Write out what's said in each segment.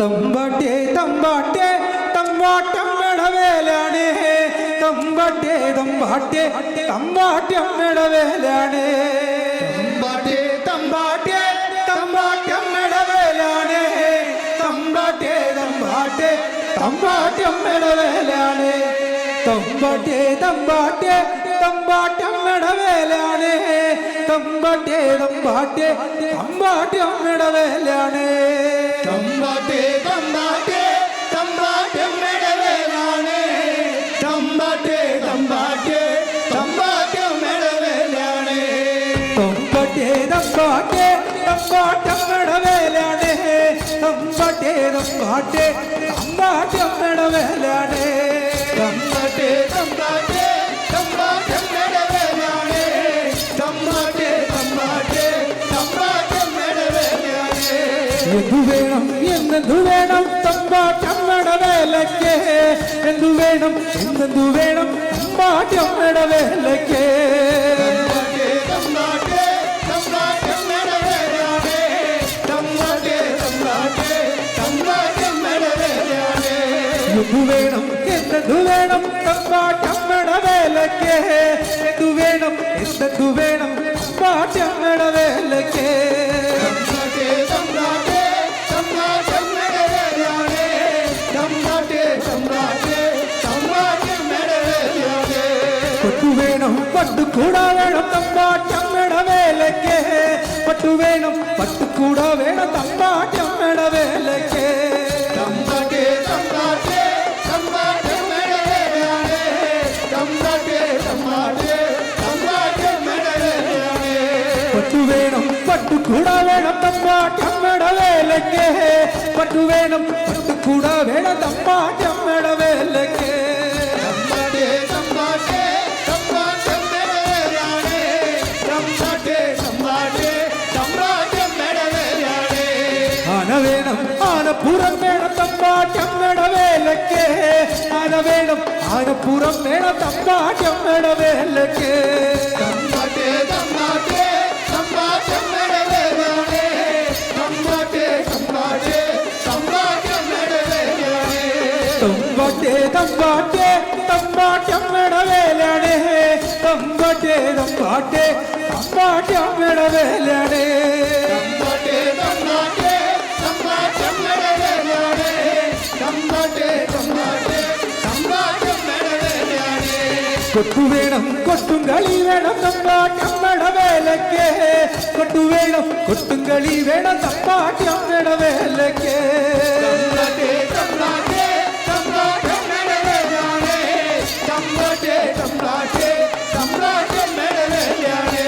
തമ്പാട്ടെ തമ്പാട്ടെ തമ്പാട്ടം വേലാണ് തമ്പാട്ടെ തമ്പാട്ടെ തമ്പാട്ടം വേലാണ് തമ്പാട്ടെ തമ്പാട്ടെ തമ്പാട്ടം വേലാണ് തമ്പാട്ടെ തമ്പാട്ടെ തമ്പാട്ടമ്മയുടെ വേലാണ് തമ്പാട്ടെ തമ്പാട്ടെ തമ്പാട്ടമ്മയുടെ വേലാണ് തമ്പാട്ടെ തമ്പാട്ടെ വേലാണ് തമ്പാട്ടെ തമ്പാട്ടെ തമ്പാട്ടെ മെടവേലാണ് തമ്പാട്ടെ തമ്പാട്ടെ തമ്പാട്ടെ മെടവേലാണ് തമ്പാട്ടെ തമ്പാട്ടെ തമ്പാട്ടമ്മയുടെ വേലാണ്. തമ്പാട്ടെ തമ്പാട്ടെ തമ്പാട്ടമ്മയുടെ വേലാണ്. തമ്പാട്ടെ തമ്പാട്ടെ തമ്പാട്ടെ എന്തു വേണം? എന്നെന്തു വേണം? തമ്പാട്ടമ്മട വേലയ്ക്ക്. എന്തു വേണം? എന്നെന്തു വേണം? തമ്പാട്ടമ്മട വേലയ്ക്ക്. എന്തു വേണം? എന്നെന്തു വേണം? തമ്പാട്ടമ്മയുടെ വേലയ്ക്ക്. എന്തു വേണം? എന്തെന്തു വേണം? പാട്ടമ്മട വേലയ്ക്ക്. തമ്പാട്ടെ തമ്പാട്ടെ பட்டு கூட வேணும் தம்பாட்டம் எட வேலைக்கே. பட்டு வேணும் பட்டு கூட வேணும் தம்பாட்டம் எட வேலைக்கே. தம்பாட்டே தம்பாட்டே தம்பாட்டம் எட வேலையானே. தம்பாட்டே தம்பாட்டே தம்பாட்டம் எட வேலையானே. பட்டு வேணும் பட்டு கூட வேணும் தம்பாட்டம் எட வேலைக்கே. பட்டு வேணும் வேலைக்கே. ആനപ്പുറം വേണം തമ്പാട്ടമ്മയുടെ വേലയ്ക്ക് ആന വേണം ആനപ്പുറം വേണം തമ്പാട്ടമ്മയുടെ വേലയ്ക്ക് തമ്പാട്ടെ തമ്പാട്ടെ തമ്പാട്ടെ മെടവേലാണ് തമ്പാട്ടെ തമ്പാട്ടെ തമ്പാട്ടെ മെടവേലാണ് തമ്പാട്ടെ തമ്പാട്ടെ തമ്പാട്ടമ്മയുടെ വേലാണ് തമ്പാട്ടെ തമ്പാട്ടെ തമ്പാട്ടമ്മയുടെ വേലാണ് തമ്പാട്ടെ തമ്പാട്ടെ തമ്പാട്ടെ കൊട്ടു വേണം കൊട്ടും കളി വേണം തമ്പാട്ടമ്മയുടെ വേലയ്ക്ക് കൊട്ടു വേണം കൊട്ടും കളി വേണം തമ്പാട്ടമ്മയുടെ വേലയ്ക്ക് തമ്പാട്ടെ തമ്പാട്ടെ തമ്പാട്ടെ മെടവേലാണ് തമ്പാട്ടെ തമ്പാട്ടെ തമ്പാട്ടെ മെടവേലാണ്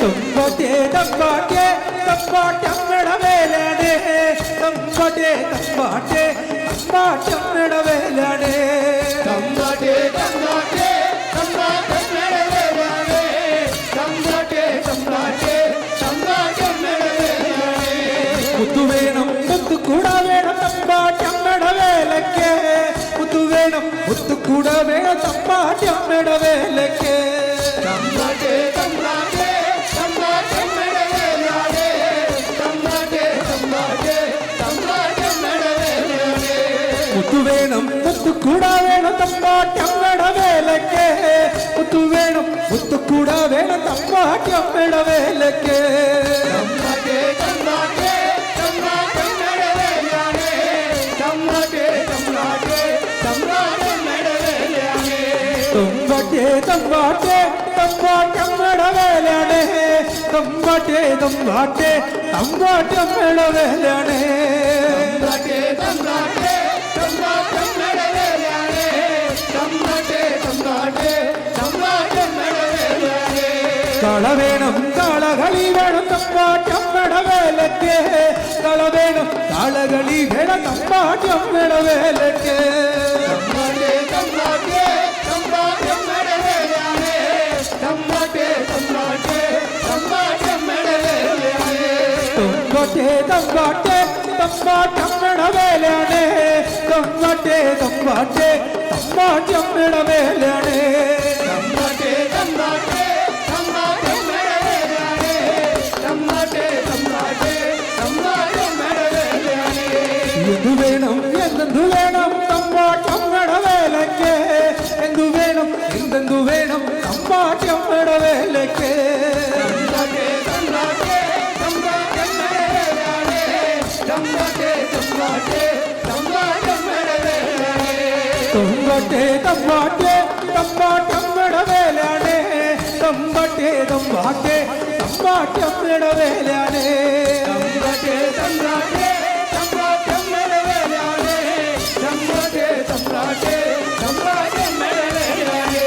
തമ്പാട്ടെ തമ്പാട്ടെ തമ്പാട്ടമ്മയുടെ വേലാണ് തമ്പാട്ടെ തമ്പാട്ടെ തമ്പാട്ടമ്മയുടെ വേലാണ് തമ്പാട്ടെ തമ്പാട്ടെ തമ്പാട്ടെ മെടവേലാണ് തമ്പാട്ടെ തമ്പാട്ടെ തമ്പാട്ടെ മെടവേലാണ് മുത്തു വേണം മുത്തുകൂട വേണം തമ്പാട്ടമ്മയുടെ വേലയ്ക്ക് മുത്തു വേണം മുത്തുകൂട വേണം തമ്പാട്ടമ്മയുടെ വേലയ്ക്ക് തമ്പാട്ടെ തമ്പാട്ടെ തമ്പാട്ടെ മുത്തു വേണം മുത്തുകൂട വേണം തമ്പാട്ടമ്മയുടെ വേലയ്ക്ക് മുത്തു വേണം മുത്തുകൂട വേണം തമ്പാട്ടമ്മയുടെ വേലയ്ക്ക് തമ്പാട്ടെ തമ്പാട്ടെ തമ്പാട്ടെ മെടവേലാണ് തമ്പാട്ടെ തമ്പാട്ടെ തമ്പാട്ടെ മെടവേലാണ് തമ്പാട്ടെ തമ്പാട്ടെ തമ്പാട്ടമ്മയുടെ വേലാണ് തമ്പാട്ടെ തമ്പാട്ടെ തമ്പാട്ടമ്മയുടെ വേലാണ് തമ്പാട്ടെ തമ്പാട്ടെ தளவேணும் தளகளி வேணும் தம்பாட்டம் நடவேலக்கே. தளவேணும் தளகளி வேணும் தம்பாட்டம் நடவேலக்கே. തമ്പാട്ടെ തമ്പാട്ടെ തമ്പാട്ടമ്മയുടെ വേലാണ് തമ്പാട്ടെ തമ്പാട്ടെ തമ്പാട്ടമ്മയുടെ വേലാണ് തമ്പാട്ടെ തമ്പാട്ടെ എന്തു വേണം എന്തെന്തു വേണം തമ്പാട്ടമ്മയുടെ വേലയ്ക്ക് എന്തു വേണം എന്തെന്തു വേണം തമ്പാട്ടമ്മയുടെ വേലയ്ക്ക് തമ്പാട്ടെ തമ്പാട്ടെ തമ്പാട്ടമ്മയുടെ വേലയാണേ തൊമ്പട്ടെ തമ്പാട്ടെ തമ്പാട്ടമ്മയുടെ വേലയാണേ തമ്പട്ടെ തമ്പാട്ടെ തമ്പാട്ടമ്മയുടെ വേലയാണേ തമ്പാട്ടെ തമ്പാട്ടെ തമ്പാട്ടമ്മയുടെ വേലയാണേ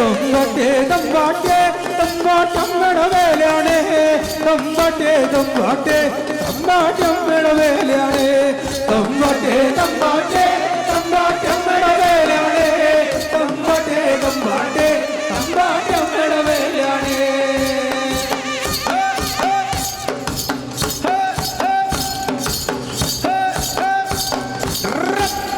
തമ്പാട്ടെ തമ്പാട്ടെ തമ്പാട്ടമ്മയുടെ വേലയാണേ തമ്മട്ടെ തമ്മാട്ടെ തമ്മാട്ടം വേണവേലയാണ് തമ്മട്ടെ തമ്മാട്ടെ